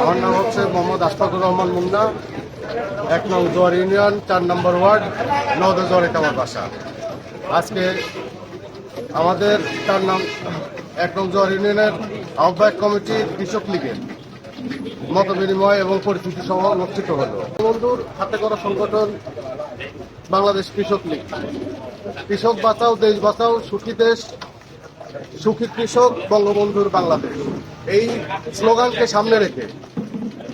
আমার নাম হচ্ছে মোহাম্মদ আশফাকুর রহমান মুন্না। এক নং জোয়ার ইউনিয়ন, চার নম্বর ওয়ার্ড, নদে জোয়ারিতে আমার বাসা। আজকে আমাদের চার নাম এক নং জোয়ার ইউনিয়নের আহ্বায়ক কমিটি কৃষক লীগের। মত বিনিময় এবং পরিচিতি সহ অনুষ্ঠিত হলো। বন্ধুর হাতে করা সংগঠন বাংলাদেশ কৃষক লীগ। কৃষক বাঁচাও, দেশ বাঁচাও, সুখী দেশ, সুখী কৃষক, বঙ্গবন্ধুর বাংলাদেশ। এই স্লোগানকে সামনে রেখে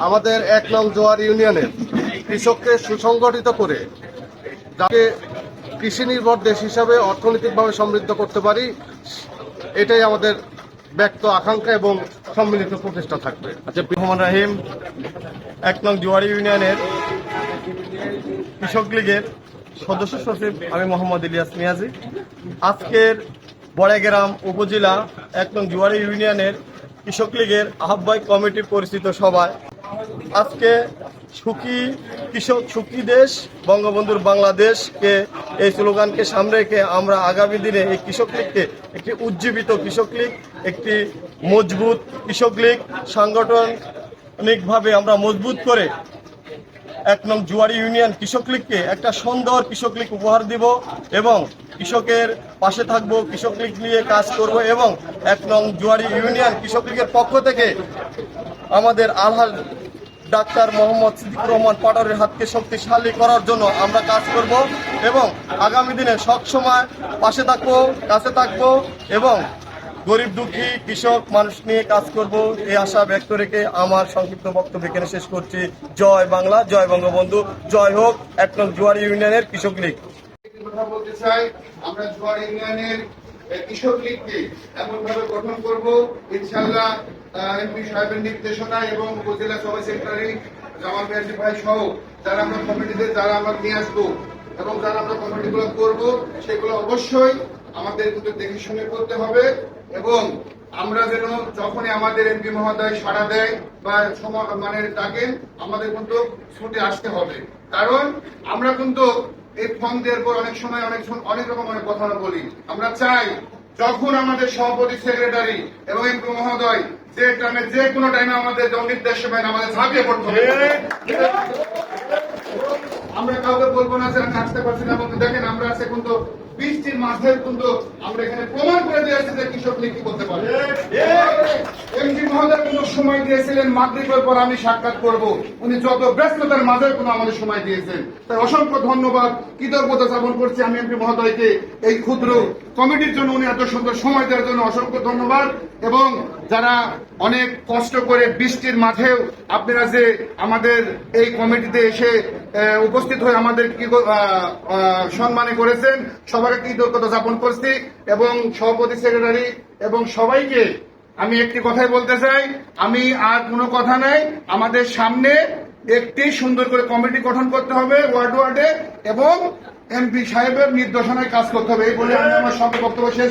আমাদের এক নং জোয়ার ইউনিয়নের কৃষককে সুসংগঠিত করে যাকে কৃষি নির্ভর দেশ হিসাবে অর্থনৈতিকভাবে সমৃদ্ধ করতে পারি, এটাই আমাদের ব্যক্ত আকাঙ্ক্ষা এবং সম্মিলিত প্রচেষ্টা থাকবে। আচ্ছা রহমান রাহিম, এক নং জুয়ারি ইউনিয়নের কৃষক লীগের সদস্য সচিব আমি মোহাম্মদ ইলিয়াস মিয়াজি। আজকের বড়াগ্রাম উপজেলা এক নং জুয়ারি ইউনিয়নের কৃষক লীগের আহ্বায়ক কমিটি পরিচিত সবাই। আজকে সুখী কৃষক, সুখী দেশ, বঙ্গবন্ধুর বাংলাদেশকে এই স্লোগানকে সামনে রেখে আমরা আগামী দিনে এই কৃষক লীগকে একটি উজ্জীবিত কৃষক লীগ, একটি মজবুত কৃষক লীগ, সাংগঠনিকভাবে আমরা মজবুত করে এক নং জুয়ারি ইউনিয়ন কৃষক লীগকে একটা সুন্দর কৃষক লীগ উপহার দিব এবং কৃষকের পাশে থাকব, কৃষক লীগ নিয়ে কাজ করব এবং এক নং জুয়ারি ইউনিয়ন কৃষক লীগের পক্ষ থেকে আমাদের আলহাল ডাক্তার মোহাম্মদ সিদ্দিকুর রহমান পাটরের হাতকে শক্তিশালী করার জন্য আমরা কাজ করব এবং আগামী দিনে সবসময় পাশে থাকব, কাছে থাকব এবং গরিব, দুঃখী, কৃষক, মানুষ নিয়ে কাজ করব এই আশা ব্যক্ত রেখে আমার সংক্ষিপ্ত বক্তব্য এখানে শেষ করছি। জয় বাংলা, জয় বঙ্গবন্ধু, জয় হোক, এক নং জুয়ারি ইউনিয়নের কৃষক লীগ। কথা বলতে চাই, আমরা জোয়ার ইউনিয়নের কৃষক লীগকে এমন ভাবে গঠন করব ইনশাল্লাহ এমপি সাহেবের নির্দেশনা এবং উপজেলা সভায় সেক্রেটারি জামাল মিয়াজি ভাই সহ যারা আমরা কমিটিতে যারা আমরা নিয়ে আসব এবং যারা আমরা কমিটিগুলো করব, সেগুলো অবশ্যই আমাদের কিন্তু দেখে শুনে করতে হবে এবং আমরা যেন যখনই আমাদের এমপি মহোদয় সাড়া দেয় বা মানে ডাকেন আমাদের কিন্তু ছুটে আসতে হবে। কারণ আমরা কিন্তু এই ফর্ম দেওয়ার পর অনেক সময় অনেক অনেক রকম অনেক কথা বলি। আমরা চাই যখন আমাদের সভাপতি, সেক্রেটারি এবং এমপি মহোদয় যে টাইমে যে কোনো টাইমে আমাদের নির্দেশ পাবেন আমাদের ঝাঁপিয়ে পড়তে হবে। আমরা কাউকে বলব না যে আমি আসতে পারছি না দেখেন, আমরা আছে কিন্তু বৃষ্টির মাঝে কিন্তু আমরা এখানে প্রমাণ সময় দিয়েছিলেন মাতৃকের পর আমি সাক্ষাৎ করব। উনি যত ব্যস্ততার মাঝে কোনো আমাদের সময় দিয়েছেন। তাই অসংখ্য ধন্যবাদ। কৃতজ্ঞতা জ্ঞাপন করছি আমি এমপি মহোদয়কে এই ক্ষুদ্র কমিটির জন্য উনি এত সুন্দর সময় দেওয়ার জন্য অসংখ্য ধন্যবাদ। এবং যারা অনেক কষ্ট করে বৃষ্টির মাঝেও আপনারা যে আমাদের এই কমিটিতে এসে উপস্থিত হয়ে আমাদের সম্মানে করেছেন সবার কৃতজ্ঞতা জ্ঞাপন করছি এবং সভাপতি সেক্রেটারি এবং সবাইকে আমি একটি কথাই বলতে চাই, আমি আর কোনো কথা নাই, আমাদের সামনে একটি সুন্দর করে কমিটি গঠন করতে হবে ওয়ার্ড ওয়ার্ডে এবং এমপি সাহেবের নির্দেশনায় কাজ করতে হবে এই বলে আমি আমার সঙ্গে বক্তব্য শেষ।